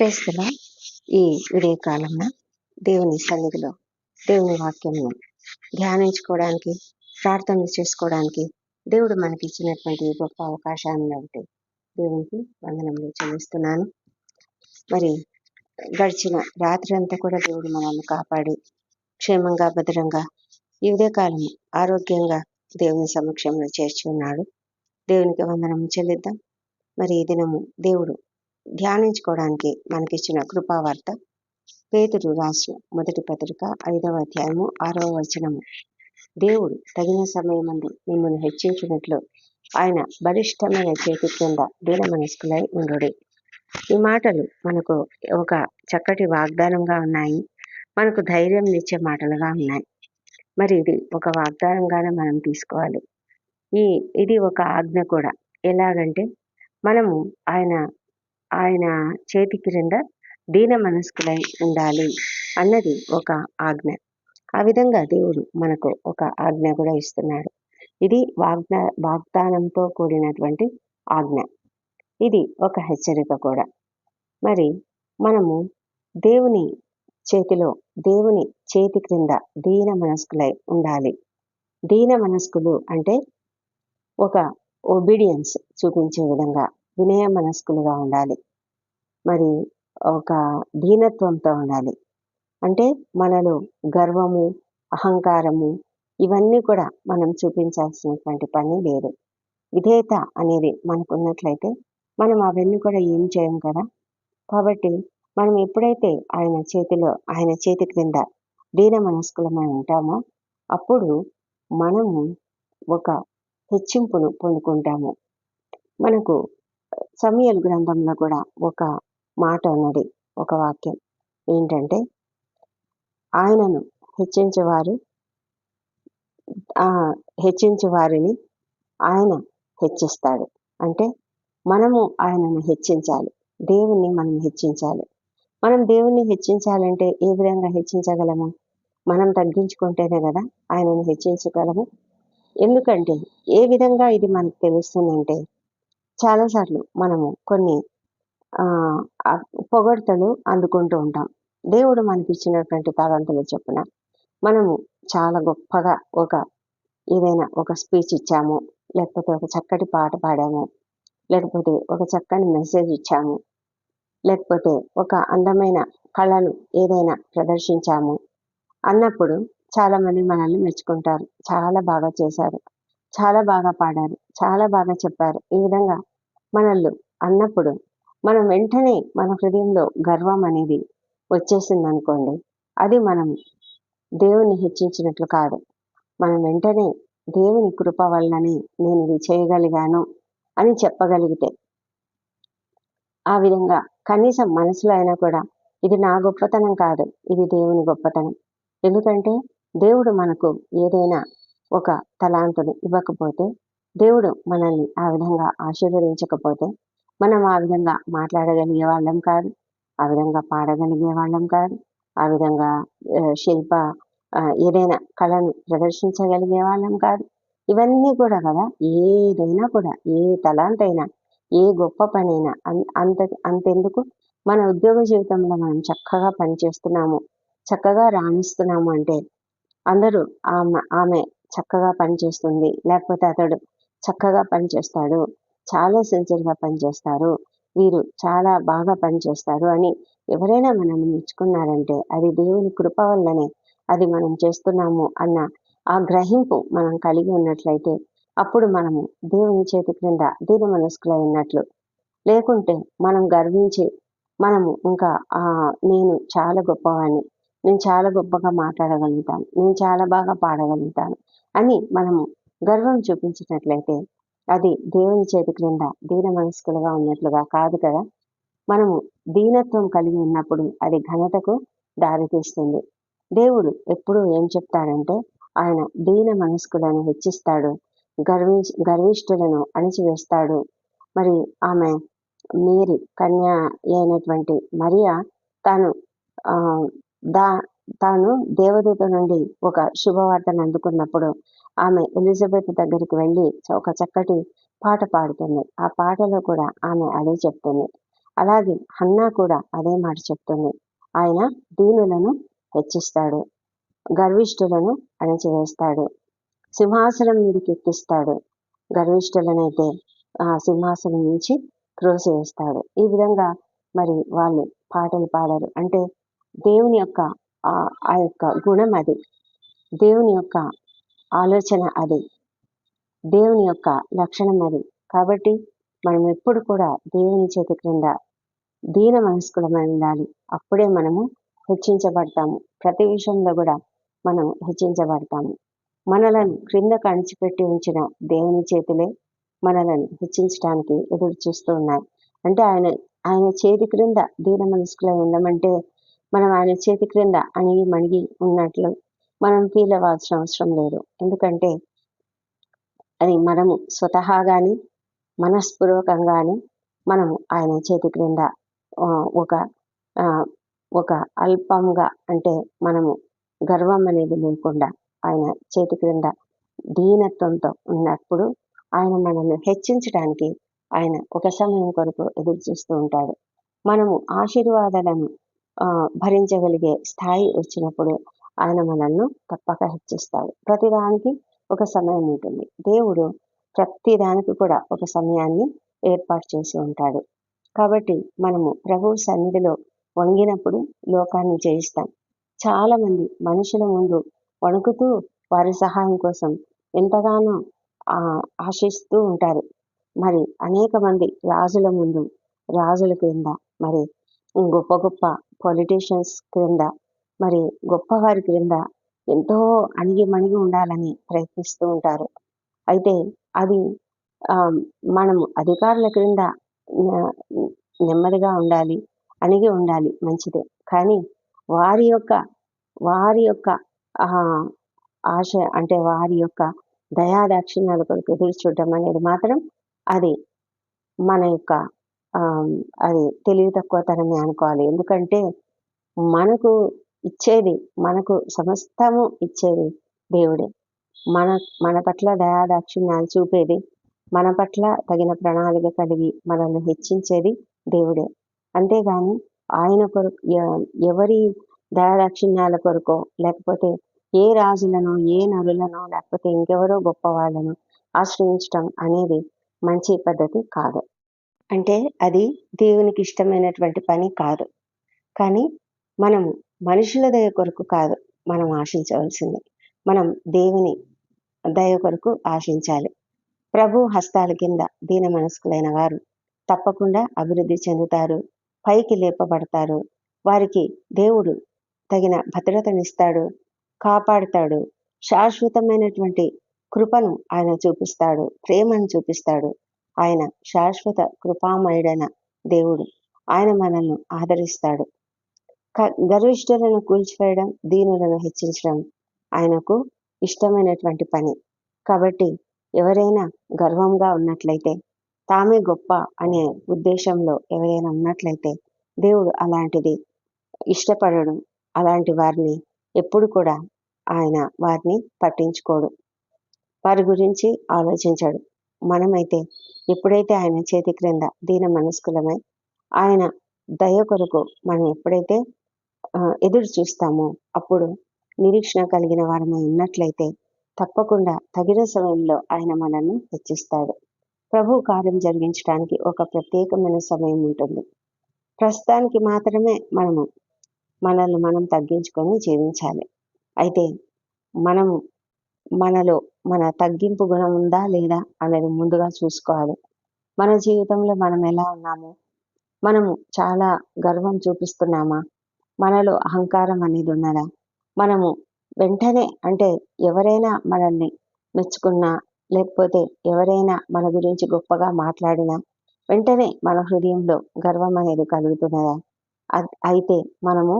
క్రైస్తవ ఈ ఉదయకాలంలో దేవుని సన్నిధిలో దేవుని వాక్యంను ధ్యానించుకోవడానికి ప్రార్థనలు చేసుకోవడానికి దేవుడు మనకి ఇచ్చినటువంటి గొప్ప అవకాశాన్ని ఒకటి దేవునికి వందనములు చెల్లిస్తున్నాను. మరి గడిచిన రాత్రి అంతా కూడా దేవుడు మనల్ని కాపాడి క్షేమంగా భద్రంగా ఈ ఉదయకాలం ఆరోగ్యంగా దేవుని సమక్షంలో చేర్చి ఉన్నాడు దేవునికి వందనము చెల్లిద్దాం. మరి ఈ దినము దేవుడు ధ్యానించుకోవడానికి మనకిచ్చిన కృపావార్త పేతుడు రాసిన మొదటి పత్రిక ఐదవ అధ్యాయము ఆరవ వచనము. దేవుడు తగిన సమయమందు మిమ్మల్ని హెచ్చించినట్లు ఆయన బలిష్టమైన చేతి కింద దీన మనస్కులై ఉండు ఈ మాటలు మనకు ఒక చక్కటి వాగ్దానంగా ఉన్నాయి. మనకు ధైర్యం ఇచ్చే మాటలుగా ఉన్నాయి. మరి ఇది ఒక వాగ్దానంగానే మనం తీసుకోవాలి. ఈ ఇది ఒక ఆజ్ఞ కూడా. ఎలాగంటే మనము ఆయన ఆయన చేతి క్రింద దీన మనస్కులై ఉండాలి అన్నది ఒక ఆజ్ఞ. ఆ విధంగా దేవుడు మనకు ఒక ఆజ్ఞ కూడా ఇస్తున్నాడు. ఇది వాగ్న వాగ్దానంతో కూడినటువంటి ఆజ్ఞ. ఇది ఒక హెచ్చరిక కూడా. మరి మనము దేవుని చేతిలో దేవుని చేతి క్రింద దీన మనస్కులై ఉండాలి. దీన మనస్కులు అంటే ఒక ఒబీడియన్స్ చూపించే విధంగా వినయ మనస్కులుగా ఉండాలి. మరి ఒక దీనత్వంతో ఉండాలి. అంటే మనలో గర్వము అహంకారము ఇవన్నీ కూడా మనం చూపించాల్సినటువంటి పని లేదు. విధేయత అనేది మనకు ఉన్నట్లయితే మనం అవన్నీ కూడా ఏం చేయం కదా? కాబట్టి మనం ఎప్పుడైతే ఆయన చేతిలో ఆయన చేతి క్రింద దీన మనస్కులమై ఉంటామో అప్పుడు మనము ఒక హెచ్చింపును పొందుకుంటాము. మనకు సమయల్ గ్రంథంలో కూడా ఒక మాట ఉన్నది ఒక వాక్యం. ఏంటంటే ఆయనను హెచ్చించేవారు హెచ్చించే వారిని ఆయన హెచ్చిస్తాడు. అంటే మనము ఆయనను హెచ్చించాలి. దేవుణ్ణి మనం హెచ్చించాలి. మనం దేవుణ్ణి హెచ్చించాలంటే ఏ విధంగా హెచ్చించగలము? మనం తగ్గించుకుంటేనే కదా ఆయనను హెచ్చించగలము. ఎందుకంటే ఏ విధంగా ఇది మనకు తెలుస్తుందంటే చాలాసార్లు మనము కొన్ని పొగడ్తలు అందుకుంటూ ఉంటాం. దేవుడు మనకిచ్చినటువంటి తలంతులు చెప్పున మనము చాలా గొప్పగా ఒక ఏదైనా ఒక స్పీచ్ ఇచ్చాము లేకపోతే ఒక చక్కటి పాట పాడాము లేకపోతే ఒక చక్కని మెసేజ్ ఇచ్చాము లేకపోతే ఒక అందమైన కళను ఏదైనా ప్రదర్శించాము అన్నప్పుడు చాలా మంది మనల్ని మెచ్చుకుంటారు. చాలా బాగా చేశారు. చాలా బాగా పాడారు. చాలా బాగా చెప్పారు. ఈ విధంగా మనల్ని అన్నప్పుడు మనం వెంటనే మన హృదయంలో గర్వం అనేది వచ్చేసింది అనుకోండి అది మనం దేవుని హెచ్చించినట్లు కాదు. మనం వెంటనే దేవుని కృప వల్లనే నేను ఇది చేయగలిగాను అని చెప్పగలిగితే ఆ విధంగా కనీసం మనసులో అయినా కూడా ఇది నా గొప్పతనం కాదు ఇది దేవుని గొప్పతనం. ఎందుకంటే దేవుడు మనకు ఏదైనా ఒక తలాంతును ఇవ్వకపోతే దేవుడు మనల్ని ఆ విధంగా ఆశీర్వదించకపోతే మనం ఆ విధంగా మాట్లాడగలిగే వాళ్ళం కాదు ఆ విధంగా పాడగలిగే వాళ్ళం కాదు ఆ విధంగా శిల్ప ఏదైనా కళను ప్రదర్శించగలిగే వాళ్ళం కాదు. ఇవన్నీ కూడా కదా ఏదైనా కూడా ఏ తలాంతైనా ఏ గొప్ప పనైనా అంత అంతెందుకు? మన ఉద్యోగ జీవితంలో మనం చక్కగా పనిచేస్తున్నాము చక్కగా రాణిస్తున్నాము అంటే అందరూ ఆమె ఆమె చక్కగా పనిచేస్తుంది లేకపోతే అతడు చక్కగా పనిచేస్తాడు. చాలా సిన్సియర్గా పనిచేస్తారు. వీరు చాలా బాగా పనిచేస్తారు అని ఎవరైనా మనల్ని మెచ్చుకున్నారంటే అది దేవుని కృప వల్లనే అది మనం చేస్తున్నాము అన్న ఆ గ్రహింపు మనం కలిగి ఉన్నట్లయితే అప్పుడు మనము దేవుని చేతి క్రింద దీని మనస్కులై ఉన్నట్లు. లేకుంటే మనం గర్వించి మనము ఇంకా ఆ నేను చాలా గొప్పవాణ్ణి. నేను చాలా గొప్పగా మాట్లాడగలుగుతాను. నేను చాలా బాగా పాడగలుగుతాను అని మనము గర్వం చూపించినట్లయితే అది దేవుని చేతి క్రింద దీన మనస్కులుగా ఉన్నట్లుగా కాదు కదా? మనము దీనత్వం కలిగి ఉన్నప్పుడు అది ఘనతకు దారితీస్తుంది. దేవుడు ఎప్పుడు ఏం చెప్తాడంటే ఆయన దీన మనస్కులను హెచ్చిస్తాడు గర్వి గర్విష్ఠులను అణిచివేస్తాడు. మరి ఆమె మేరీ కన్య అయినటువంటి మరియా తాను దా తాను దేవదూత నుండి ఒక శుభవార్తను అందుకున్నప్పుడు ఆమె ఎలిజబెత్ దగ్గరికి వెళ్ళి ఒక చక్కటి పాట పాడుతుంది. ఆ పాటలో కూడా ఆమె అదే చెప్తుంది. అలాగే హన్నా కూడా అదే మాట చెప్తుంది. ఆయన దీనులను హెచ్చిస్తాడు. గర్విష్ఠులను అణచివేస్తాడు. సింహాసనం మీదకి ఎక్కిస్తాడు. గర్విష్ఠులనైతే ఆ సింహాసనం నుంచి త్రోసివేస్తాడు. ఈ విధంగా మరి వాళ్ళు పాటలు పాడారు. అంటే దేవుని యొక్క ఆ యొక్క గుణం అది. దేవుని యొక్క ఆలోచన అది. దేవుని యొక్క లక్షణం అది. కాబట్టి మనం ఎప్పుడు కూడా దేవుని చేతి క్రింద దీన మనస్కులమై ఉండాలి. అప్పుడే మనము హెచ్చించబడతాము. ప్రతి విషయంలో కూడా మనం హెచ్చించబడతాము. మనలను క్రింద కణిచిపెట్టి ఉంచిన దేవుని చేతులే మనలను హెచ్చించడానికి ఎదురు చూస్తూ ఉన్నాయి. అంటే ఆయన ఆయన చేతి క్రింద దీన మనస్కులై ఉండమంటే మనం ఆయన చేతి క్రింద అణిగి మణిగి ఉన్నట్లు మనం ఫీల్ అవ్వాల్సిన అవసరం లేదు. ఎందుకంటే అది మనము స్వతహాగాని మనస్పూర్వకంగాని మనము ఆయన చేతి క్రింద ఒక ఒక అల్పంగా అంటే మనము గర్వం అనేది లేకుండా ఆయన చేతి క్రింద దీనత్వంతో ఉన్నప్పుడు ఆయన మనల్ని హెచ్చించడానికి ఆయన ఒక సమయం కొరకు ఎదురు చూస్తూ ఉంటాడు. మనము ఆశీర్వాదాలను భరించగలిగే స్థాయి వచ్చినప్పుడు ఆయన మనల్ని తప్పక హెచ్చిస్తాడు. ప్రతిదానికి ఒక సమయం ఉంటుంది. దేవుడు ప్రతి దానికి కూడా ఒక సమయాన్ని ఏర్పాటు చేసి ఉంటాడు. కాబట్టి మనము ప్రభు సన్నిధిలో వంగినప్పుడు లోకాన్ని జయిస్తాం. చాలా మంది మనుషుల ముందు వణుకుతూ వారి సహాయం కోసం ఎంతగానో ఆశిస్తూ ఉంటారు. మరి అనేక మంది రాజుల ముందు రాజుల క్రింద మరి గొప్ప గొప్ప పొలిటీషియన్స్ క్రింద మరి గొప్పవారి క్రింద ఎంతో అణిగి మణిగి ఉండాలని ప్రయత్నిస్తూ ఉంటారు. అయితే అది మనము అధికారుల క్రింద నెమ్మదిగా ఉండాలి అణిగి ఉండాలి మంచిదే. కానీ వారి యొక్క వారి యొక్క ఆశ అంటే వారి యొక్క దయాదాక్షిణ్యాల కొరకు ఎదురు చూడటం అనేది మాత్రం అది. మన యొక్క అది తెలివి తక్కువతనమే అనుకోవాలి. ఎందుకంటే మనకు ఇచ్చేది. మనకు సమస్తము ఇచ్చేది దేవుడే. మన మన పట్ల దయాదాక్షిణ్యాలు చూపేది. మన పట్ల తగిన ప్రణాళిక కలిగి మనల్ని హెచ్చించేది దేవుడే. అంతేగాని ఆయన కొరకు ఎవరి దయాదాక్షిణ్యాల కొరకో లేకపోతే ఏ రాజులను ఏ నరులను లేకపోతే ఇంకెవరో గొప్ప వాళ్ళను ఆశ్రయించటం అనేది మంచి పద్ధతి కాదు. అంటే అది దేవునికి ఇష్టమైనటువంటి పని కాదు. కానీ మనము మనుషుల దయ కొరకు కాదు మనం ఆశించవలసింది. మనం దేవుని దయ కొరకు ఆశించాలి. ప్రభు హస్తాల కింద దీన మనస్కులైన వారు తప్పకుండా అభివృద్ధి చెందుతారు పైకి లేపబడతారు. వారికి దేవుడు తగిన భద్రతనిస్తాడు కాపాడుతాడు. శాశ్వతమైనటువంటి కృపను ఆయన చూపిస్తాడు ప్రేమను చూపిస్తాడు. ఆయన శాశ్వత కృపామయుడైన దేవుడు ఆయన మనల్ని ఆదరిస్తాడు. గర్విష్ఠులను కూల్చివేయడం దీనులను హెచ్చించడం ఆయనకు ఇష్టమైనటువంటి పని. కాబట్టి ఎవరైనా గర్వంగా ఉన్నట్లయితే తామే గొప్ప అనే ఉద్దేశంలో ఎవరైనా ఉన్నట్లయితే దేవుడు అలాంటిది ఇష్టపడడు. అలాంటి వారిని ఎప్పుడు కూడా ఆయన వారిని పట్టించుకోడు. వారి గురించి ఆలోచించాడు. మనమైతే ఎప్పుడైతే ఆయన చేతి క్రింద దీన మనస్కులమై ఆయన దయ కొరకు మనం ఎప్పుడైతే ఎదురు చూస్తామో. అప్పుడు నిరీక్షణ కలిగిన వారమై ఉన్నట్లయితే తప్పకుండా తగిన సమయంలో ఆయన మనల్ని హెచ్చిస్తాడు. ప్రభు కార్యం జరిగించడానికి ఒక ప్రత్యేకమైన సమయం ఉంటుంది. ప్రస్తుతానికి మాత్రమే మనము మనల్ని మనం తగ్గించుకొని జీవించాలి. అయితే మనము మనలో మన తగ్గింపు గుణం ఉందా లేదా అనేది ముందుగా చూసుకోవాలి. మన జీవితంలో మనం ఎలా ఉన్నాము? మనము చాలా గర్వం చూపిస్తున్నామా? మనలో అహంకారం అనేది ఉన్నదా? మనము వెంటనే అంటే ఎవరైనా మనల్ని మెచ్చుకున్నా లేకపోతే ఎవరైనా మన గురించి గొప్పగా మాట్లాడినా వెంటనే మన హృదయంలో గర్వం అనేది కలుగుతున్నదా? అయితే మనము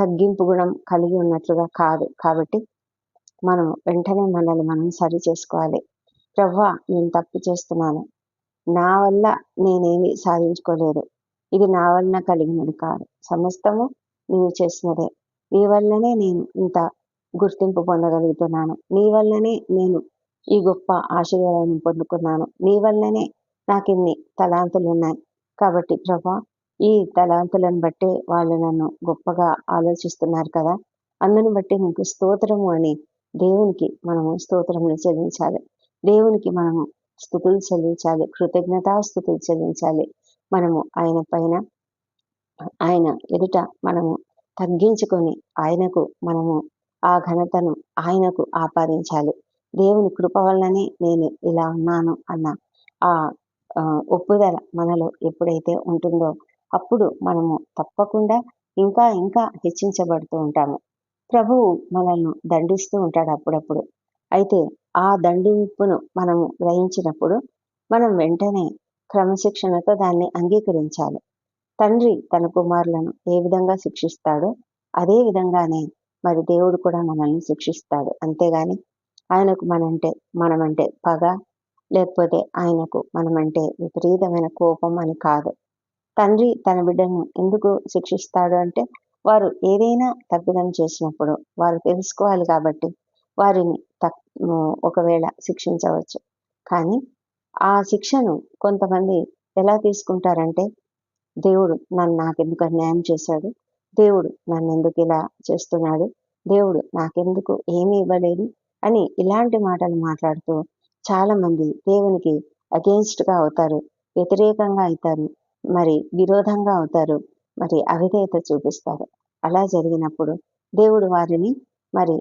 తగ్గింపు గుణం కలిగి ఉన్నట్లుగా కాదు. కాబట్టి మనం వెంటనే మనల్ని మనం సరి చేసుకోవాలి. ప్రవ్వా నేను తప్పు చేస్తున్నాను. నా వల్ల నేనేమి సాధించుకోలేదు. ఇది నా వలన కలిగినది కాదు. సమస్తము నీవు చేసినదే. నీ వల్లనే నేను ఇంత గుర్తింపు పొందగలుగుతున్నాను. నీ వల్లనే నేను ఈ గొప్ప ఆశీర్వాదాన్ని పొందుకున్నాను. నీ వల్లనే నాకు ఇన్ని తలాంతులు ఉన్నాయి కాబట్టి ప్రభా ఈ తలాంతులను బట్టి వాళ్ళు నన్ను గొప్పగా ఆలోచిస్తున్నారు కదా. అందుని బట్టి నీకు స్తోత్రము అని దేవునికి మనము స్తోత్రములు చెల్లించాలి. దేవునికి మనము స్థుతులు చెల్లించాలి. కృతజ్ఞతాస్థుతులు చెల్లించాలి. మనము ఆయన పైన ఆయన ఎదుట మనము తగ్గించుకొని ఆయనకు మనము ఆ ఘనతను ఆయనకు ఆపాదించాలి. దేవుని కృప వల్లనే నేను ఇలా ఉన్నాను అన్న ఆ ఒప్పుదల మనలో ఎప్పుడైతే ఉంటుందో అప్పుడు మనము తప్పకుండా ఇంకా ఇంకా హెచ్చించబడుతూ ఉంటాము. ప్రభువు మనల్ని దండిస్తూ ఉంటాడు అప్పుడప్పుడు. అయితే ఆ దండింపును మనము గ్రహించినప్పుడు మనం వెంటనే క్రమశిక్షణతో దాన్ని అంగీకరించాలి. తండ్రి తన కుమారులను ఏ విధంగా శిక్షిస్తాడో అదే విధంగానే మరి దేవుడు కూడా మనల్ని శిక్షిస్తాడు. అంతేగాని ఆయనకు మనంటే మనమంటే పగ లేకపోతే ఆయనకు మనమంటే విపరీతమైన కోపం అని కాదు. తండ్రి తన బిడ్డను ఎందుకు శిక్షిస్తాడు అంటే వారు ఏదైనా తప్పిదం చేసినప్పుడు వారు తెలుసుకోవాలి కాబట్టి వారిని తక్ ఒకవేళ శిక్షించవచ్చు. కానీ ఆ శిక్షను కొంతమంది ఎలా తీసుకుంటారంటే దేవుడు నన్ను నాకెందుకు అన్యాయం చేశాడు? దేవుడు నన్ను ఎందుకు ఇలా చేస్తున్నాడు? దేవుడు నాకెందుకు ఏమీ ఇవ్వలేదు? అని ఇలాంటి మాటలు మాట్లాడుతూ చాలా మంది దేవునికి అగేన్స్ట్గా అవుతారు వ్యతిరేకంగా అవుతారు మరి విరోధంగా అవుతారు మరి అవిధేయత చూపిస్తారు. అలా జరిగినప్పుడు దేవుడు వారిని మరి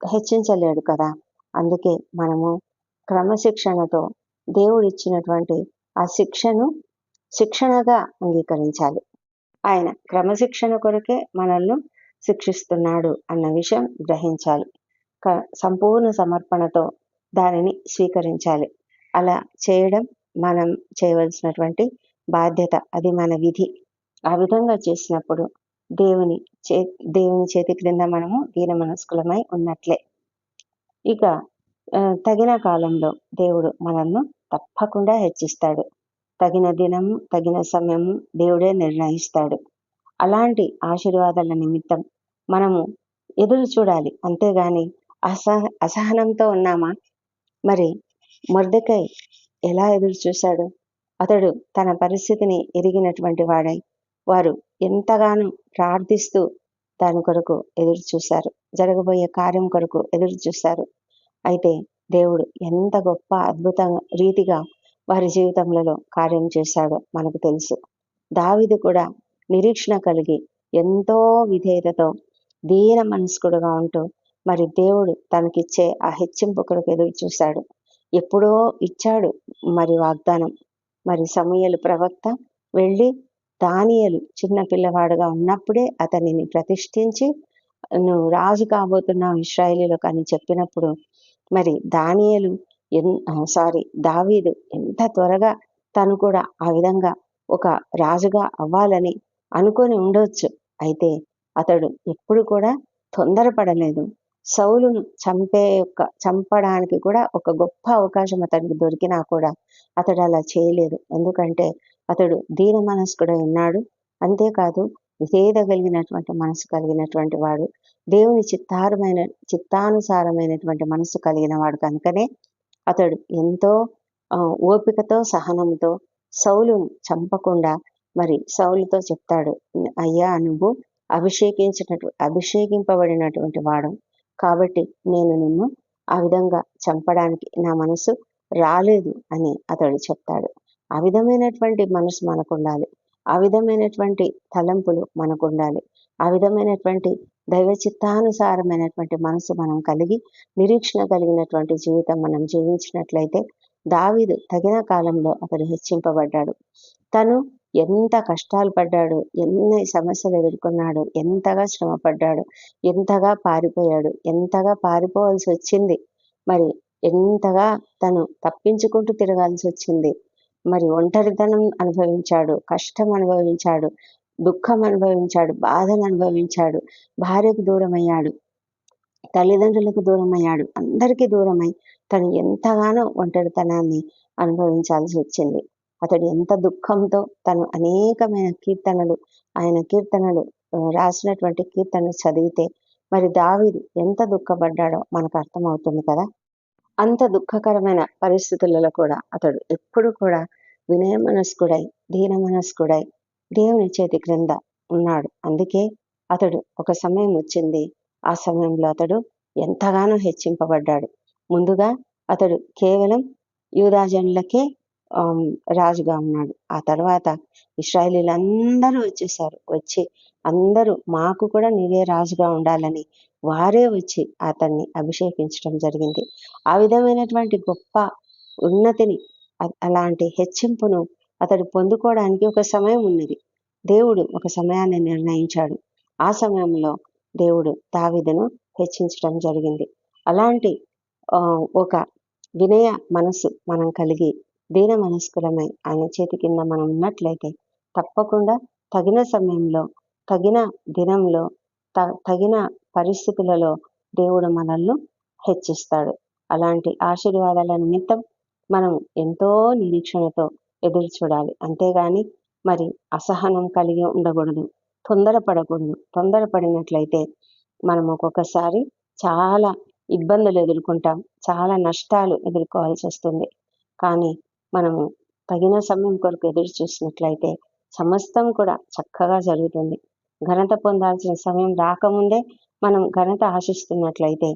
హెచ్చించలేడు కదా. అందుకే మనము క్రమశిక్షణతో దేవుడు ఇచ్చినటువంటి ఆ శిక్షను శిక్షణగా అంగీకరించాలి. ఆయన క్రమశిక్షణ కొరకే మనల్ని శిక్షిస్తున్నాడు అన్న విషయం గ్రహించాలి. సంపూర్ణ సమర్పణతో దానిని స్వీకరించాలి. అలా చేయడం మనం చేయవలసినటువంటి బాధ్యత అది మన విధి. ఆ విధంగా చేసినప్పుడు దేవుని చే దేవుని చేతి క్రింద మనము దీన మనస్కులమై ఉన్నట్లే. ఇక తగిన కాలంలో దేవుడు మనల్ని తప్పకుండా హెచ్చిస్తాడు. తగిన దినము తగిన సమయము దేవుడే నిర్ణయిస్తాడు. అలాంటి ఆశీర్వాదాల నిమిత్తం మనము ఎదురు చూడాలి. అంతేగాని అసహ అసహనంతో ఉన్నామా? మరి మొర్దకై ఎలా ఎదురు చూశాడు? అతడు తన పరిస్థితిని ఎరిగినటువంటి వాడై వారు ఎంతగానో ప్రార్థిస్తూ దాని కొరకు ఎదురు చూశారు. జరగబోయే కార్యం కొరకు ఎదురు చూశారు. అయితే దేవుడు ఎంత గొప్ప అద్భుతంగా రీతిగా వారి జీవితంలో కార్యం చేశాడో మనకు తెలుసు. దావిదు కూడా నిరీక్షణ కలిగి ఎంతో విధేయతతో దీన మనస్కుడుగా ఉంటూ మరి దేవుడు తనకిచ్చే ఆ హెచ్చింపు కొరకు ఎదురు చూశాడు. ఎప్పుడో ఇచ్చాడు మరి వాగ్దానం. మరి సమయలు ప్రవక్త వెళ్ళి దానియలు చిన్న పిల్లవాడుగా ఉన్నప్పుడే అతనిని ప్రతిష్ఠించి నువ్వు రాజు కాబోతున్నావు ఇస్రాయలీలకు అని చెప్పినప్పుడు మరి దానియలు ఎన్ సారీ దావీదు ఎంత త్వరగా తను కూడా ఆ విధంగా ఒక రాజుగా అవ్వాలని అనుకొని ఉండొచ్చు. అయితే అతడు ఎప్పుడు కూడా తొందరపడలేదు. సౌలును చంపే యొక్క చంపడానికి కూడా ఒక గొప్ప అవకాశం అతడికి దొరికినా కూడా అతడు అలా చేయలేదు. ఎందుకంటే అతడు దీన మనస్కుడై ఉన్నాడు. అంతేకాదు విధేయత కలిగినటువంటి మనసు కలిగినటువంటి వాడు దేవుని చిత్తారమైన చిత్తానుసారమైనటువంటి మనసు కలిగిన వాడు కనుకనే అతడు ఎంతో ఓపికతో సహనంతో సౌలును చంపకుండా మరి సౌలుతో చెప్తాడు అయ్యా నువ్వు అభిషేకించినట్టు అభిషేకింపబడినటువంటి వాడు. కాబట్టి నేను నిన్ను ఆ విధంగా చంపడానికి నా మనసు రాలేదు అని అతడు చెప్తాడు. ఆ విధమైనటువంటి మనసు మనకు ఉండాలి. ఆ విధమైనటువంటి తలంపులు మనకు ఉండాలి ఆ విధమైనటువంటి దైవ చిత్తానుసారమైనటువంటి మనసు మనం కలిగి నిరీక్షణ కలిగినటువంటి జీవితం మనం జీవించినట్లయితే దావీదు తగిన కాలంలో అతడు హెచ్చింపబడ్డాడు. తను ఎంత కష్టాలు పడ్డాడు ఎన్ని సమస్యలు ఎదుర్కొన్నాడు ఎంతగా శ్రమ పడ్డాడు ఎంతగా పారిపోయాడు ఎంతగా పారిపోవాల్సి వచ్చింది మరి ఎంతగా తను తప్పించుకుంటూ తిరగాల్సి వచ్చింది మరి ఒంటరితనం అనుభవించాడు కష్టం అనుభవించాడు దుఃఖం అనుభవించాడు బాధను అనుభవించాడు భార్యకు దూరమయ్యాడు తల్లిదండ్రులకు దూరమయ్యాడు అందరికీ దూరమై తను ఎంతగానో ఒంటరితనాన్ని అనుభవించాల్సి వచ్చింది. అతడు ఎంత దుఃఖంతో తను అనేకమైన కీర్తనలు ఆయన కీర్తనలు రాసినటువంటి కీర్తనలు చదివితే మరి దావీదు ఎంత దుఃఖపడ్డాడో మనకు అర్థమవుతుంది కదా. అంత దుఃఖకరమైన పరిస్థితులలో కూడా అతడు ఎప్పుడు కూడా వినయ మనస్కుడై దీన మనస్కుడై దేవుని చేతి క్రింద ఉన్నాడు. అందుకే అతడు ఒక సమయం వచ్చింది. ఆ సమయంలో అతడు ఎంతగానో హెచ్చింపబడ్డాడు. ముందుగా అతడు కేవలం యూదాజనులకే రాజుగా ఉన్నాడు. ఆ తర్వాత ఇస్రాయలీలందరూ వచ్చేసారు వచ్చి అందరూ మాకు కూడా నీవే రాజుగా ఉండాలని వారే వచ్చి అతన్ని అభిషేకించడం జరిగింది. ఆ విధమైనటువంటి గొప్ప ఉన్నతిని అలాంటి హెచ్చింపును అతడు పొందుకోవడానికి ఒక సమయం ఉన్నది. దేవుడు ఒక సమయాన్ని నిర్ణయించాడు. ఆ సమయంలో దేవుడు దావిదను హెచ్చించడం జరిగింది. అలాంటి ఒక వినయ మనసు మనం కలిగి దీన మనస్కులమై ఆయన చేతి కింద మనం ఉన్నట్లయితే తప్పకుండా తగిన సమయంలో తగిన దినంలో త తగిన పరిస్థితులలో దేవుడు మనల్ని హెచ్చిస్తాడు. అలాంటి ఆశీర్వాదాల నిమిత్తం మనం ఎంతో నిరీక్షణతో ఎదురు చూడాలి. అంతేగాని మరి అసహనం కలిగి ఉండకూడదు తొందరపడకూడదు. తొందరపడినట్లయితే మనం ఒక్కొక్కసారి చాలా ఇబ్బందులు ఎదుర్కొంటాం చాలా నష్టాలు ఎదుర్కోవాల్సి వస్తుంది. కానీ మనము తగిన సమయం కొరకు ఎదురు చూసినట్లయితే సమస్తం కూడా చక్కగా జరుగుతుంది. ఘనత పొందాల్సిన సమయం రాకముందే మనం ఘనత ఆశిస్తున్నట్లయితే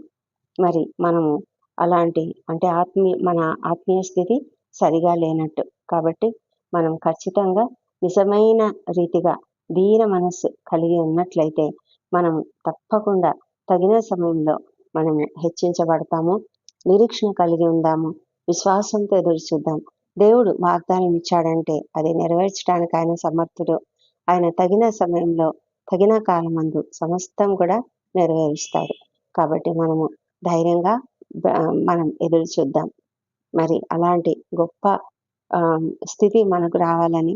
మరి మనము అలాంటి అంటే ఆత్మీయ మన ఆత్మీయ స్థితి సరిగా లేనట్టు. కాబట్టి మనం ఖచ్చితంగా నిజమైన రీతిగా దీన మనస్సు కలిగి ఉన్నట్లయితే మనం తప్పకుండా తగిన సమయంలో మనము హెచ్చించబడతాము నిరీక్షణ కలిగి ఉందాము విశ్వాసంతో ఎదురు చూద్దాం. దేవుడు వాగ్దానం ఇచ్చాడంటే అది నెరవేర్చడానికి ఆయన సమర్థుడు. ఆయన తగిన సమయంలో తగిన కాలమందు సమస్తం కూడా నెరవేరుస్తారు. కాబట్టి మనము ధైర్యంగా మనం ఎదురు చూద్దాం. మరి అలాంటి గొప్ప ఆ, స్థితి మనకు రావాలని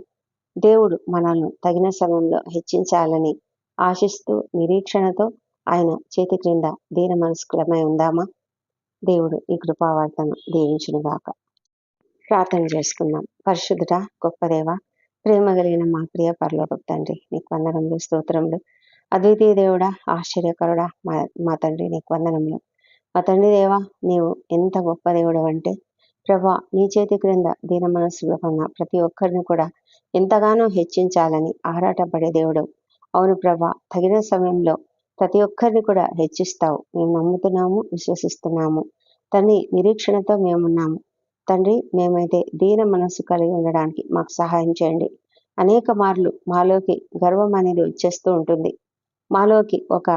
దేవుడు మనల్ని తగిన సమయంలో హెచ్చించాలని ఆశిస్తూ నిరీక్షణతో ఆయన చేతి క్రింద దీన మనస్కులమై ఉందామా? దేవుడు ఈ కృపావార్తను దీవించునుగాక. ప్రార్థన చేసుకుందాం. పరిశుద్ధుడ గొప్పదేవ ప్రేమ కలిగిన మా ప్రియ పరలోక తండ్రి నీకు వందనములు స్తోత్రములు. అద్వితీయ దేవుడా ఆశ్చర్యకరుడా మా మా తండ్రి నీకు వందనములు. మా తండ్రి దేవా నీవు ఎంత గొప్ప దేవుడు అంటే ప్రభా నీ చేతి క్రింద దీన మనస్సులో ఉన్న ప్రతి ఒక్కరిని కూడా ఎంతగానో హెచ్చించాలని ఆరాటపడే దేవుడు అవును ప్రభా తగిన సమయంలో ప్రతి ఒక్కరిని కూడా హెచ్చిస్తావు. మేము నమ్ముతున్నాము విశ్వసిస్తున్నాము. తని నిరీక్షణతో మేమున్నాము. తండ్రి మేమైతే దీన మనస్సు కలిగి ఉండడానికి మాకు సహాయం చేయండి. అనేక మార్లు మాలోకి గర్వం అనేది వచ్చేస్తూ ఉంటుంది. మాలోకి ఒక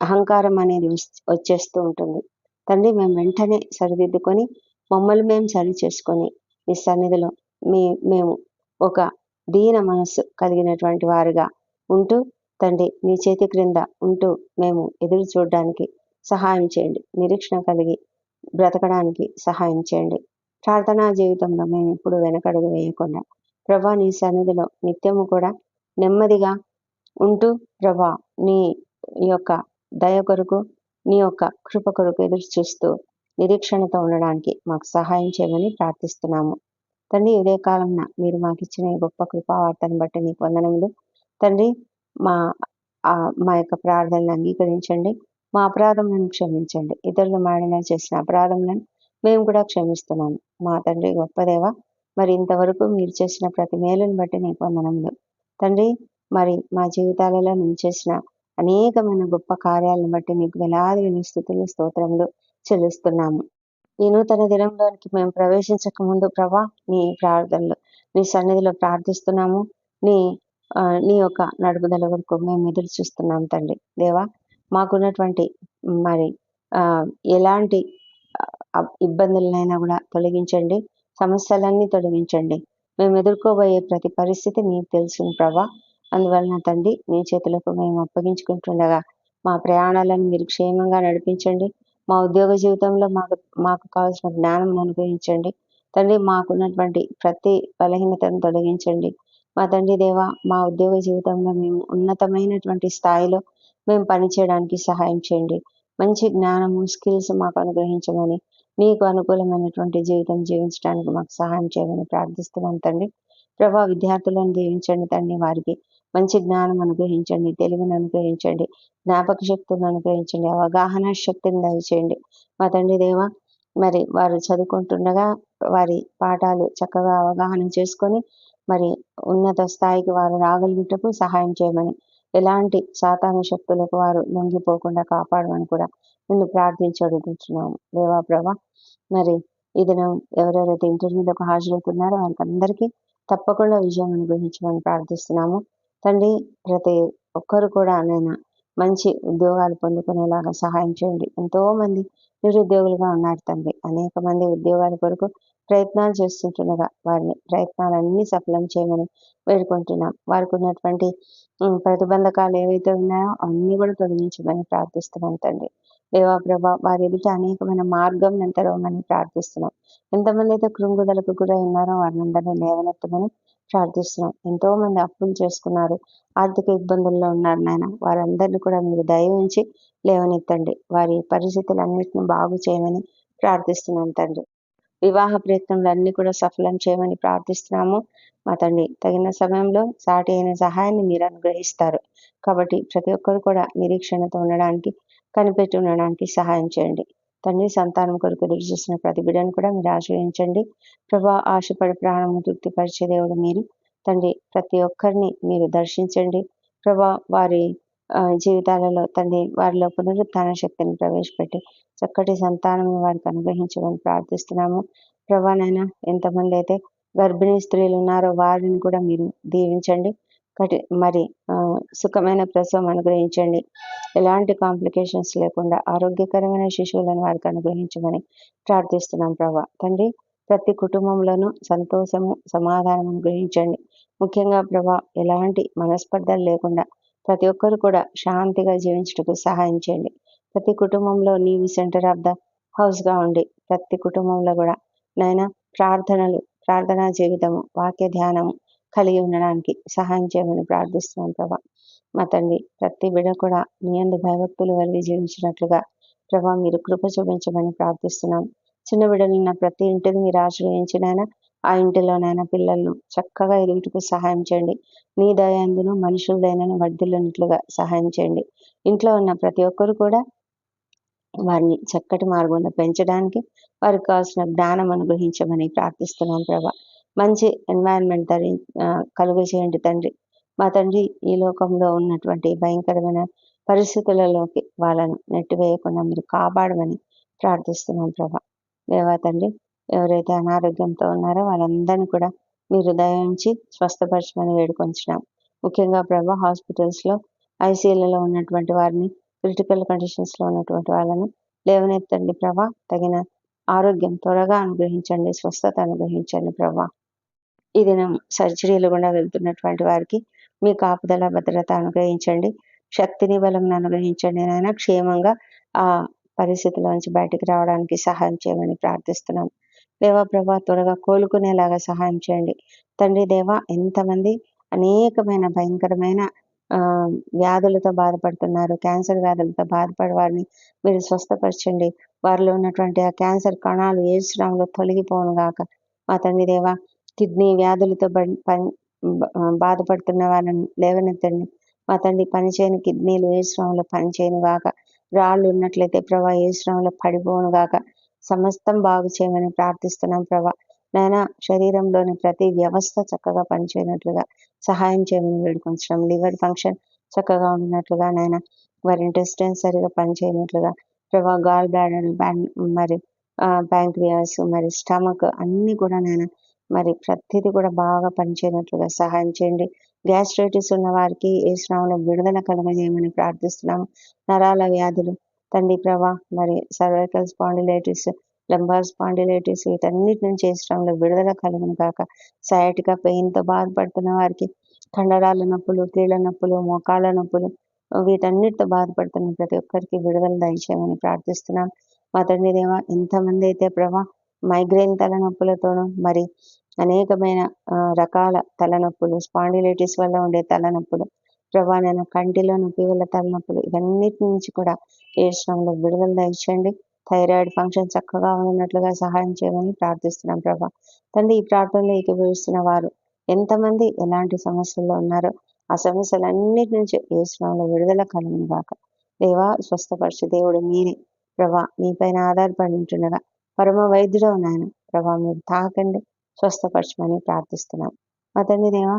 అహంకారం అనేది వచ్చేస్తూ ఉంటుంది. తండ్రి మేము వెంటనే సరిదిద్దుకొని మమ్మల్ని మేము సరి చేసుకొని మీ సన్నిధిలో మీ మేము ఒక దీన మనస్సు కలిగినటువంటి వారుగా ఉంటూ తండ్రి మీ చేతి క్రింద ఉంటూ మేము ఎదురు చూడడానికి సహాయం చేయండి. నిరీక్షణ కలిగి బ్రతకడానికి సహాయం చేయండి. ప్రార్థనా జీవితంలో మేము ఎప్పుడు వెనకడుగు వేయకుండా ప్రభా నీ సన్నిధిలో నిత్యము కూడా నెమ్మదిగా ఉంటూ ప్రభా నీ యొక్క దయ కొరకు నీ యొక్క కృప కొరకు ఎదురు చూస్తూ నిరీక్షణతో ఉండడానికి మాకు సహాయం చేయమని ప్రార్థిస్తున్నాము. తండ్రి ఇదే కాలంన మీరు మాకు ఇచ్చిన గొప్ప కృపావార్తను బట్టి నీకు వందనములు. తండ్రి మా మా యొక్క ప్రార్థనలు అంగీకరించండి. మా అపరాధములను క్షమించండి. ఇతరులు మాడిన చేసిన అపరాధములను మేము కూడా క్షమిస్తున్నాము. మా తండ్రి గొప్పదేవ మరి ఇంతవరకు మీరు చేసిన ప్రతి మేలును బట్టి నీకు వందనములు. తండ్రి మరి మా జీవితాలలో మేము చేసిన అనేకమైన గొప్ప కార్యాలను బట్టి నీకు వేలాది వినిస్తుతులు స్థుతులు స్తోత్రములు చెల్లిస్తున్నాము. ఈ నూతన దినంలోనికి మేము ప్రవేశించక ముందు ప్రభా నీ ప్రార్థనలు నీ సన్నిధిలో ప్రార్థిస్తున్నాము. నీ నీ యొక్క నడుపుదల వరకు మేము ఎదురు చూస్తున్నాం తండ్రి. దేవా మాకున్నటువంటి మరి ఆ, ఎలాంటి ఇబ్బందులనైనా కూడా తొలగించండి. సమస్యలన్నీ తొలగించండి. మేము ఎదుర్కోబోయే ప్రతి పరిస్థితి మీకు తెలుసును ప్రభా. అందువలన తండ్రి మీ చేతులకు మేము అప్పగించుకుంటుండగా మా ప్రయాణాలను మీరు క్షేమంగా నడిపించండి. మా ఉద్యోగ జీవితంలో మాకు మాకు కావాల్సిన జ్ఞానం అనుగ్రహించండి. తండ్రి మాకున్నటువంటి ప్రతి బలహీనతను తొలగించండి. మా తండ్రి దేవ మా ఉద్యోగ జీవితంలో మేము ఉన్నతమైనటువంటి స్థాయిలో మేము పనిచేయడానికి సహాయం చేయండి. మంచి జ్ఞానము స్కిల్స్ మాకు అనుగ్రహించమని నీకు అనుకూలమైనటువంటి జీవితం జీవించడానికి మాకు సహాయం చేయమని ప్రార్థిస్తున్నాం తండ్రి. ప్రభా విద్యార్థులను దీవించండి తండ్రి వారికి. మంచి జ్ఞానం అనుగ్రహించండి తెలివిని అనుగ్రహించండి జ్ఞాపక శక్తిని అనుగ్రహించండి అవగాహన శక్తిని దయచేయండి. మా తండ్రి దేవ మరి వారు చదువుకుంటుండగా వారి పాఠాలు చక్కగా అవగాహన చేసుకొని మరి ఉన్నత స్థాయికి వారు రాగలుగుటకు సహాయం చేయమని ఎలాంటి సాతాను శక్తులకు వారు లొంగిపోకుండా కాపాడమని కూడా నిన్ను ప్రార్థించి అడుగుతున్నాము. దేవా ప్రభా మరి ఈ దినం ఎవరెవరైతే ఇంటర్వ్యూలకు హాజరవుతున్నారో వారికి అందరికీ తప్పకుండా విజయం అనుగ్రహించమని ప్రార్థిస్తున్నాము. తండ్రి ప్రతి ఒక్కరు కూడా నైనా మంచి ఉద్యోగాలు పొందుకునేలాగా సహాయం చేయండి. ఎంతో మంది నిరుద్యోగులుగా ఉన్నారు తండ్రి. అనేక మంది ఉద్యోగాల కొరకు ప్రయత్నాలు చేస్తుంటుండగా వారిని ప్రయత్నాలన్నీ సఫలం చేయమని వేడుకుంటున్నాం. వారికి ఉన్నటువంటి ప్రతిబంధకాలు ఏవైతే ఉన్నాయో అన్ని కూడా తొలగించమని ప్రార్థిస్తున్నాం తండ్రి. దేవా ప్రభా వారి ఎదుట అనేకమైన మార్గం తెరవమని ప్రార్థిస్తున్నాం. ఎంతమంది అయితే కృంగుదలకు గురై ఉన్నారో వారినందరినీ లేవనెత్తమని ప్రార్థిస్తున్నాం. ఎంతో మంది అప్పులు చేసుకున్నారు ఆర్థిక ఇబ్బందుల్లో ఉన్నారు నాయన. వారందరినీ కూడా మీరు దయ ఉంచి లేవనెత్తండి. వారి పరిస్థితులన్నింటినీ బాగు చేయమని ప్రార్థిస్తున్నాం తండ్రి. వివాహ ప్రయత్నంలన్నీ కూడా సఫలం చేయమని ప్రార్థిస్తున్నాము. మా తండ్రి తగిన సమయంలో సాటి అయిన సహాయాన్ని మీరు అనుగ్రహిస్తారు. కాబట్టి ప్రతి ఒక్కరు కూడా నిరీక్షణతో ఉండడానికి కనిపెట్టి ఉండడానికి సహాయం చేయండి. తండ్రి సంతానం కొరకు ఎదురు చూసిన ప్రతి బిడ్డను కూడా మీరు ఆశ్రయించండి. ప్రభా ఆశపడి ప్రాణము తృప్తిపరిచే దేవుడు మీరు. తండ్రి ప్రతి ఒక్కరిని మీరు దర్శించండి. ప్రభా వారి జీవితాలలో తండ్రి వారిలో పునరుత్న శక్తిని ప్రవేశపెట్టి చక్కటి సంతానం వారికి అనుగ్రహించమని ప్రార్థిస్తున్నాము. ప్రభానైనా ఎంతమంది అయితే గర్భిణీ స్త్రీలు ఉన్నారో వారిని కూడా మీరు దీవించండి. కటి మరి ఆ, సుఖమైన ప్రసవం అనుగ్రహించండి. ఎలాంటి కాంప్లికేషన్స్ లేకుండా ఆరోగ్యకరమైన శిశువులను వారికి అనుగ్రహించమని ప్రార్థిస్తున్నాం ప్రభా. తండ్రి ప్రతి కుటుంబంలోనూ సంతోషము సమాధానం అనుగ్రహించండి. ముఖ్యంగా ప్రభా ఎలాంటి మనస్పర్ధలు లేకుండా ప్రతి ఒక్కరు కూడా శాంతిగా జీవించటకు సహాయం చేయండి. ప్రతి కుటుంబంలో నీవి సెంటర్ ఆఫ్ ద హౌస్గా ఉండి ప్రతి కుటుంబంలో కూడా నాయన ప్రార్థనలు ప్రార్థనా జీవితము వాక్య ధ్యానము కలిగి ఉండడానికి సహాయం చేయమని ప్రార్థిస్తున్నాం ప్రభా. మా తండ్రి ప్రతి బిడ్డ కూడా మీ అందు భయభక్తులు కలిగి జీవించినట్లుగా ప్రభా మీరు కృప చూపించమని ప్రార్థిస్తున్నాం. చిన్న బిడ్డలున్న ప్రతి ఇంటిని మీరు ఆశ్రయించినైనా ఆ ఇంటిలోనైనా పిల్లలను చక్కగా ఎదుగుటకు సహాయం చేయండి. నీ దయందును మనుషులదైనను వర్ధిల్లినట్లుగా సహాయం చేయండి. ఇంట్లో ఉన్న ప్రతి ఒక్కరు కూడా వారిని చక్కటి మార్గంలో పెంచడానికి వారికి కావాల్సిన జ్ఞానం అనుగ్రహించమని ప్రార్థిస్తున్నాం ప్రభా. మంచి ఎన్వైరన్మెంట్ తరి కలుగ చేయండి తండ్రి. మా తండ్రి ఈ లోకంలో ఉన్నటువంటి భయంకరమైన పరిస్థితులలోకి వాళ్ళను నెట్టివేయకుండా మీరు కాపాడమని ప్రార్థిస్తున్నాం ప్రభా. దేవా తండ్రి ఎవరైతే అనారోగ్యంతో ఉన్నారో వాళ్ళందరినీ కూడా మీరు దయించి స్వస్థపరచమని వేడుకొంచున్నాం. ముఖ్యంగా ప్రభా హాస్పిటల్స్లో ఐసీయూలలో ఉన్నటువంటి వారిని క్రిటికల్ కండిషన్స్లో ఉన్నటువంటి వాళ్ళను లేవనెత్తండి ప్రభా తగిన ఆరోగ్యం త్వరగా అనుగ్రహించండి స్వస్థత అనుగ్రహించండి ప్రభా. ఈ దినం సర్జరీలు గుండా వెళ్తున్నటువంటి వారికి మీ కాపుదల భద్రత అనుగ్రహించండి. శక్తిని బలం అనుగ్రహించండి నాయన. క్షేమంగా ఆ పరిస్థితిలోంచి బయటికి రావడానికి సహాయం చేయమని ప్రార్థిస్తున్నాం. దేవా ప్రభా త్వరగా కోలుకునేలాగా సహాయం చేయండి. తండ్రి దేవా ఎంతమంది అనేకమైన భయంకరమైన వ్యాధులతో బాధపడుతున్నారు. క్యాన్సర్ వ్యాధులతో బాధపడే వారిని మీరు స్వస్థపరచండి. వారిలో ఉన్నటువంటి ఆ క్యాన్సర్ కణాలు ఏసునాంలో తొలగిపోను గాక. మా తండ్రి దేవా కిడ్నీ వ్యాధులతో బాధపడుతున్న వాళ్ళని లేవనెత్తండి. మా తండ్రి పనిచేయని కిడ్నీలు ఏ శ్రమంలో పనిచేయను గాక. రాళ్ళు ఉన్నట్లయితే ప్రభా ఏ శ్రమంలో పడిపోను గాక. సమస్తం బాగు చేయమని ప్రార్థిస్తున్నాం ప్రభా. నాయన శరీరంలోని ప్రతి వ్యవస్థ చక్కగా పనిచేయనట్లుగా సహాయం చేయమని వేడుకొంచున్నాం. లివర్ ఫంక్షన్ చక్కగా ఉన్నట్లుగా నాయన వారి ఇంటెస్టైన్ సరిగా పనిచేయనట్లుగా ప్రభా గాల్ బ్లాడర్ మరి ప్యాంక్రియాస్ మరి స్టమక్ అన్ని కూడా నేను మరి ప్రతిదీ కూడా బాగా పనిచేయనట్లుగా సహాయం చేయండి. గ్యాస్ట్రైటిస్ ఉన్న వారికి ఏ శ్రావంలో విడుదల కలగజేయమని ప్రార్థిస్తున్నాము. నరాల వ్యాధులు తండ్రి ప్రభా మరి సర్వైకల్ స్పాండిలైటిస్ లంబార్ స్పాండిలైటిస్ వీటన్నిటి నుంచి ఏ విడుదల కలుగును కాక సయాటికా పెయిన్తో బాధపడుతున్న వారికి కండరాల నొప్పులు కీళ్ళ నొప్పులు మోకాళ్ళ నొప్పులు వీటన్నిటితో బాధపడుతున్న ప్రతి ఒక్కరికి విడుదల దయచేయమని ప్రార్థిస్తున్నాం. మా తండ్రి దేవ ఎంతమంది అయితే ప్రభా మైగ్రేన్ తలనొప్పులతోనూ మరి అనేకమైన రకాల తలనొప్పులు స్పాండిలైటిస్ వల్ల ఉండే తలనొప్పులు ప్రభా నేను కంటిలో నొప్పి వల్ల తలనొప్పులు ఇవన్నిటి నుంచి కూడా ఏ శ్రమంలో విడుదల దయచేయండి. థైరాయిడ్ ఫంక్షన్ చక్కగా ఉన్నట్లుగా సహాయం చేయమని ప్రార్థిస్తున్నాం ప్రభా. తండ్రి ఈ ప్రార్థనలో ఏకీభవిస్తున్న వారు ఎంతమంది ఎలాంటి సమస్యల్లో ఉన్నారో ఆ సమస్యలన్నిటి నుంచి ఏ శ్రమంలో విడుదల కలుగును గాక. దేవా స్వస్థపరచు దేవుడు మీరే. ప్రభా మీపైన ఆధారపడి ఉంటుండగా పరమ వైద్యుడు నాయన ప్రభా మీరు తాకండి స్వస్థపరచమని ప్రార్థిస్తున్నాం. మా తండ్రి దేవా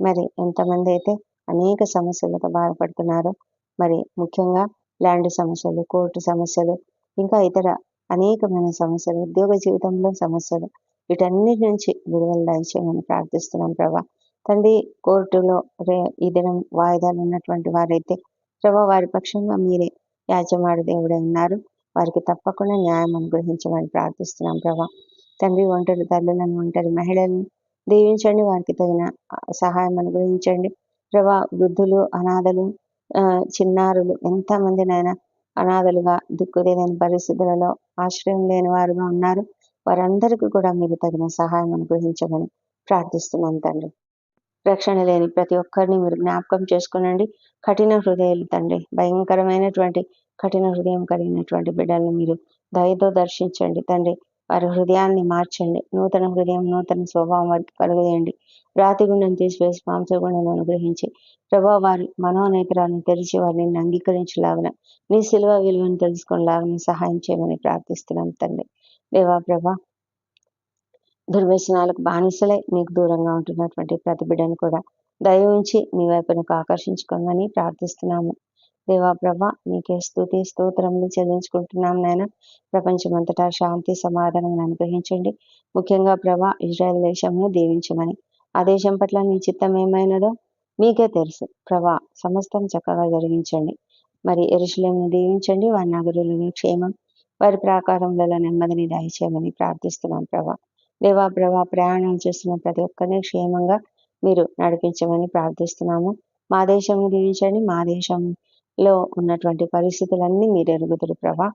మరి ఎంతమంది అయితే అనేక సమస్యలతో బాధపడుతున్నారో మరి ముఖ్యంగా ల్యాండ్ సమస్యలు కోర్టు సమస్యలు ఇంకా ఇతర అనేకమైన సమస్యలు ఉద్యోగ జీవితంలో సమస్యలు వీటన్నిటి నుంచి విడుదల దయచేయమని ప్రార్థిస్తున్నాం ప్రభా. తండ్రి కోర్టులో రే ఈ దినం వాయిదాలు ఉన్నటువంటి వారైతే ప్రభా వారి పక్షంగా మీరే యాజమాడు దేవుడై ఉన్నారు. వారికి తప్పకుండా న్యాయం అనుగ్రహించమని ప్రార్థిస్తున్నాం ప్రభా. తండ్రి ఒంటరి తల్లులను ఒంటరి మహిళలను దీవించండి. వారికి తగిన సహాయం అనుగ్రహించండి. ప్రభా వృద్ధులు అనాథలు ఆ, చిన్నారులు ఎంతమందినైనా అనాథలుగా దిక్కుదేలేని పరిస్థితులలో ఆశ్రయం లేని వారుగా ఉన్నారు. వారందరికీ కూడా మీరు తగిన సహాయం అనుగ్రహించమని ప్రార్థిస్తున్నాం తండ్రి. రక్షణ లేని ప్రతి ఒక్కరిని మీరు జ్ఞాపకం చేసుకునండి. కఠిన హృదయాలు తండ్రి భయంకరమైనటువంటి కఠిన హృదయం కలిగినటువంటి బిడ్డలను మీరు దయతో దర్శించండి. తండ్రి వారి హృదయాన్ని మార్చండి. నూతన హృదయం నూతన స్వభావం వారికి కలుగజేయండి. రాతి గుండెను తీసివేసి మాంసగుండెను అనుగ్రహించి ప్రభా వారి మనోనేత్రాలను తెరిచి వారిని అంగీకరించలాగిన నీ సిల్వ విలువను తెలుసుకునేలాగిన సహాయం చేయమని ప్రార్థిస్తున్నాం తండ్రి. దేవా ప్రభా దుర్వ్యసనాలకు బానిసలై నీకు దూరంగా ఉంటున్నటువంటి ప్రతి బిడ్డను కూడా దయ ఉంచి నీ వైపునకు ఆకర్షించుకోమని ప్రార్థిస్తున్నాము. దేవా ప్రభ నీకే స్థుతి స్తోత్రములు చెల్లించుకుంటున్నాం నాయన. ప్రపంచమంతటా శాంతి సమాధానం అనుగ్రహించండి. ముఖ్యంగా ప్రభ ఇజ్రాయెల్ దేశంను దీవించమని. ఆ దేశం పట్ల నీ చిత్తం ఏమైనదో మీకే తెలుసు. ప్రభా సమస్తం చక్కగా జరిగించండి. మరి ఎరుషులేమును దీవించండి. వారి నగరులను క్షేమం వారి ప్రాకారంలో నెమ్మదిని దయచేయమని ప్రార్థిస్తున్నాం ప్రభా. దేవా ప్రభా ప్రయాణం చేస్తున్న ప్రతి ఒక్కరిని క్షేమంగా మీరు నడిపించమని ప్రార్థిస్తున్నాము. మా దేశం దీవించండి మా దేశంలో ఉన్నటువంటి పరిస్థితులన్నీ మీరు ఎరుగుదురు ప్రభా.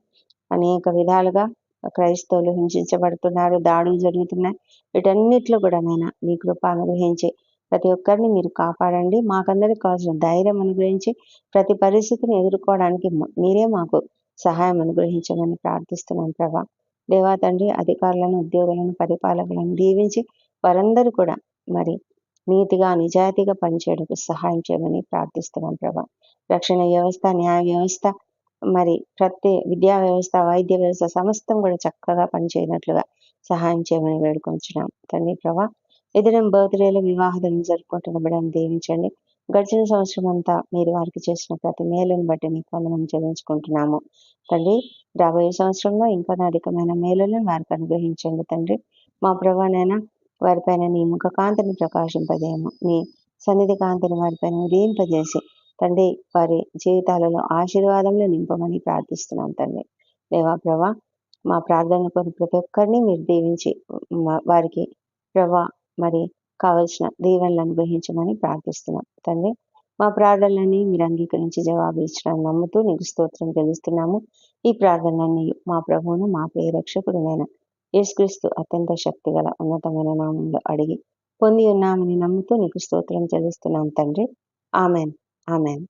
అనేక విధాలుగా క్రైస్తవులు హింసించబడుతున్నారు దాడులు జరుగుతున్నాయి. వీటన్నిటిలో కూడా నైనా మీ కృప అనుగ్రహించి ప్రతి ఒక్కరిని మీరు కాపాడండి. మాకందరికి కావాల్సిన ధైర్యం అనుగ్రహించి ప్రతి పరిస్థితిని ఎదుర్కోవడానికి మీరే మాకు సహాయం అనుగ్రహించమని ప్రార్థిస్తున్నాం ప్రభా. దేవా తండ్రి అధికారులను ఉద్యోగులను పరిపాలకులను దీవించి వారందరూ కూడా మరి నీతిగా నిజాయితీగా పనిచేయడానికి సహాయం చేయమని ప్రార్థిస్తున్నాం ప్రభా. రక్షణ వ్యవస్థ న్యాయ వ్యవస్థ మరి ప్రతి విద్యా వ్యవస్థ వైద్య వ్యవస్థ సమస్తం కూడా చక్కగా పనిచేయనట్లుగా సహాయం చేయమని వేడుకొంచున్నాం. తండ్రి ప్రభా ఎదురం బర్త్డేలు వివాహాలను జరుపుకుంటున్న. బిడ్డను దీవించండి. గడిచిన సంవత్సరం అంతా మీరు వారికి చేసిన ప్రతి మేలును బట్టి మీకు వందనం చెల్లించుకుంటున్నాము. తండ్రి రాబోయే సంవత్సరంలో ఇంకా అధికమైన మేలులను వారికి అనుగ్రహించండి తండ్రి. మా ప్రభానైనా వారిపైన నీ ముఖ కాంతిని ప్రకాశింపజేయము. నీ సన్నిధి కాంతిని వారిపైన ఉదయింపజేసి తండ్రి వారి జీవితాలలో ఆశీర్వాదంలో నింపమని ప్రార్థిస్తున్నాం తండ్రి. దేవా ప్రభా మా ప్రార్థన కొన్ని ప్రతి ఒక్కరిని మీరు దీవించి వారికి ప్రభా మరి కావలసిన దీవెనలు అనుగ్రహించమని ప్రార్థిస్తున్నాం. తండ్రి మా ప్రార్థనలన్నీ మీరు అంగీకరించి జవాబు ఇచ్చడం నమ్ముతూ నీకు స్తోత్రం తెలుస్తున్నాము ఈ ప్రార్థనలన్నీ మా ప్రభువును మా ప్రియ రక్షకుడునైన యేసుక్రీస్తు అత్యంత శక్తిగల ఉన్నతమైన నామంలో అడిగి పొంది ఉన్నామని నమ్ముతూ నీకు స్తోత్రం చెల్లిస్తున్నాం తండ్రి. ఆమెన్. ఆమెన్.